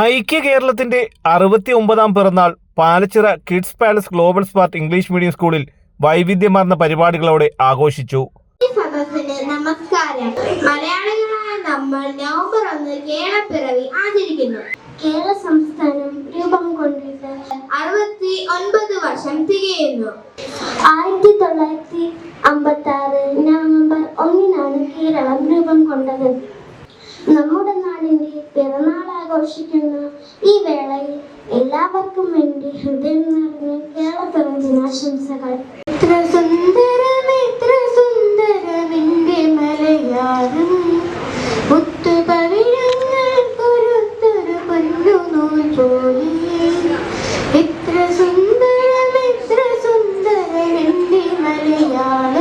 ഐക്യ കേരളത്തിന്റെ അറുപത്തി ഒമ്പതാം പിറന്നാൾ Palachira kids palace global smart English medium സ്കൂളിൽ വൈവിധ്യമാർന്ന പരിപാടികളോടെ ആഘോഷിച്ചു. നമസ്കാരം. നമ്മൾ നവംബർ ആചരിക്കുന്നു. കേരള സംസ്ഥാനം രൂപം കൊണ്ടിട്ട് അറുപത്തി ഒൻപത് വർഷം തികയുന്നു. ആഘോഷിക്കുന്ന. ഈ വേളയിൽ എല്ലാവർക്കും വേണ്ടി ഹൃദയം നിറഞ്ഞ കേരളത്തിലെ ദിനാശംസകൾ ഇത്ര സുന്ദരം ഇത്ര സുന്ദരമിന്റെ മലയാളം. മുത്തുപവിഴങ്ങൾ കൊരുത്തൊരു പൊന്നുനൂൽ പോലെ എത്ര സുന്ദരം എന്തി സുന്ദരമെന്റെ മലയാളം.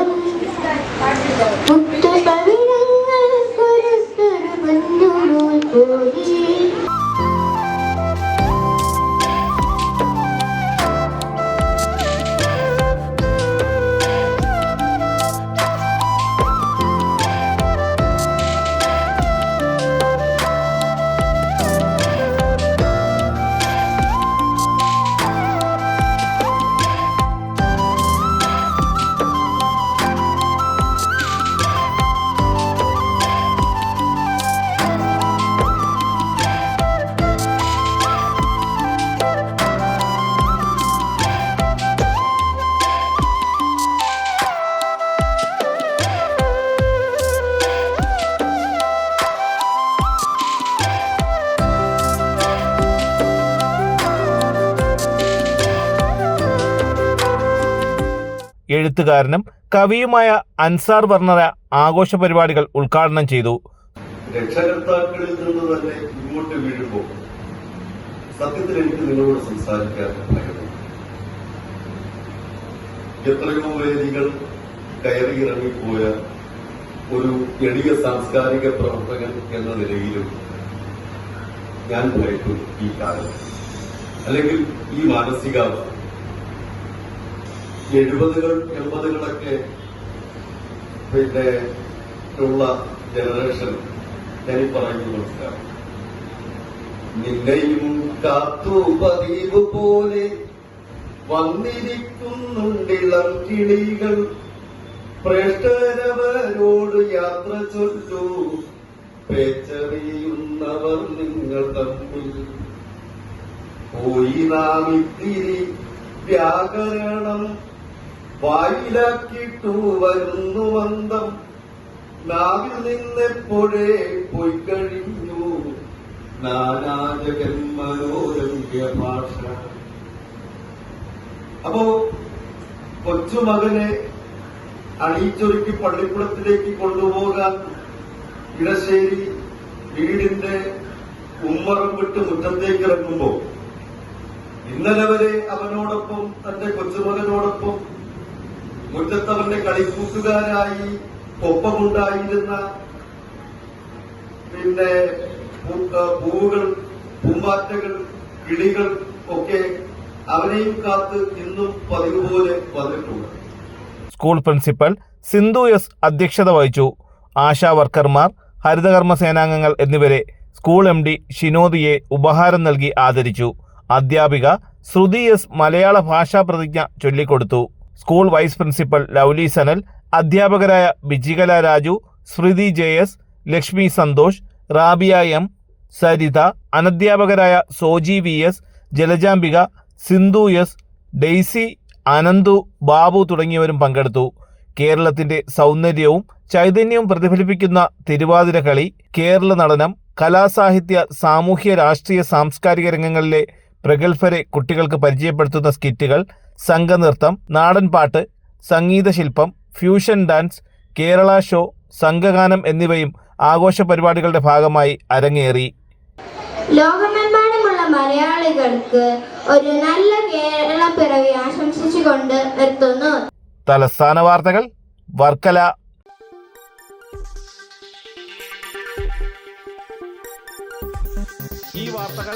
എഴുത്തുകാരനും കവിയുമായ അൻസാർ വർണര ആഘോഷ പരിപാടികൾ ഉദ്ഘാടനം ചെയ്തു. രക്ഷകർത്താക്കളിൽ നിന്ന് തന്നെ ഇങ്ങോട്ട് വീഴുമ്പോൾ സത്യത്തിൽ എനിക്ക് നിങ്ങളോട് സംസാരിക്കാൻ എത്രയോ വേദികൾ കയറിയിറങ്ങിപ്പോയ ഒരു എളിയ സാംസ്കാരിക പ്രവർത്തകൻ എന്ന നിലയിലും ഞാൻ ഭയക്കും ഈ കാലം അല്ലെങ്കിൽ ഈ മാനസികാവസ്ഥ. എഴുപതുകൾ എൺപതുകളൊക്കെ പിന്നെ ഉള്ള ജനറേഷൻ ഞാൻ പറയുന്നത് മനസ്സിലാവും. നിന്നെയും കാത്തു പതിവ് പോലെ വന്നിരിക്കുന്നുണ്ടിളം കിളികൾ. പ്രേക്ഷകരവരോട് യാത്ര ചൊല്ലു. പേച്ചറിയുന്നവർ നിങ്ങൾ തമ്മിൽ പോയി നാം ഇത്തിരി വ്യാകരണം വായിലാക്കിട്ടു വരുന്നു മന്ദം. നാവിൽ നിന്നെപ്പോഴേ പോയി കഴിഞ്ഞു നാനാജകൻ ഭാഷ അപ്പോ കൊച്ചുമകനെ അണിയിച്ചൊരുക്കി പള്ളിക്കുളത്തിലേക്ക് കൊണ്ടുപോകാൻ ഇടശ്ശേരി വീടിന്റെ ഉമ്മറം വിട്ട് മുറ്റത്തേക്ക് ഇറങ്ങുമ്പോൾ ഇന്നലെ വരെ അവനോടൊപ്പം തന്റെ കൊച്ചുമകനോടൊപ്പം മുറ്റത്തവന്റെ കളിക്കൂട്ടുകാരായി ഒപ്പമുണ്ടായിരുന്ന പിന്നെ പൂവുകൾ പൂമ്പാറ്റകൾ കിളികൾ ഒക്കെ അവനെയും കാത്ത് ഇന്നും പതിവ് പോലെ വന്നിട്ടുണ്ട്. സ്കൂൾ പ്രിൻസിപ്പൽ സിന്ധു എസ് അധ്യക്ഷത വഹിച്ചു. ആശാ വർക്കർമാർ ഹരിതകർമ്മ സേനാംഗങ്ങൾ എന്നിവരെ സ്കൂൾ എം ഡി ഷിനോദിയെ ഉപഹാരം നൽകി ആദരിച്ചു. അധ്യാപിക ശ്രുതി എസ് മലയാള ഭാഷാ പ്രതിജ്ഞ ചൊല്ലിക്കൊടുത്തു. School vice principal Lovely Sanal അധ്യാപകരായ Bijikala Raju Shruthi J S Lakshmi Santhosh Rabiya M Saritha അനധ്യാപകരായ Soji V S Jalajambika Sindhu S Daisy Ananthu Babu തുടങ്ങിയവരും പങ്കെടുത്തു. കേരളത്തിന്റെ സൗന്ദര്യവും ചൈതന്യവും പ്രതിഫലിപ്പിക്കുന്ന തിരുവാതിര കളി കേരള നടനം കലാസാഹിത്യ സാമൂഹ്യ രാഷ്ട്രീയ സാംസ്കാരിക രംഗങ്ങളിലെ പ്രഗത്ഭരെ കുട്ടികൾക്ക് പരിചയപ്പെടുത്തുന്ന സ്കിറ്റുകൾ സംഘനൃത്തം നാടൻപാട്ട് സംഗീതശില്പം ഫ്യൂഷൻ ഡാൻസ് കേരള ഷോ സംഘഗാനം എന്നിവയും ആഘോഷ പരിപാടികളുടെ ഭാഗമായി അരങ്ങേറി. ലോകമെമ്പാടുമുള്ള മലയാളികൾക്ക് ഒരു നല്ല കേരള പിറവി ആശംസിച്ചുകൊണ്ട് നിർത്തുന്നു. തലസ്ഥാന വാർത്തകൾ വർക്കല. ഈ വാർത്തകൾ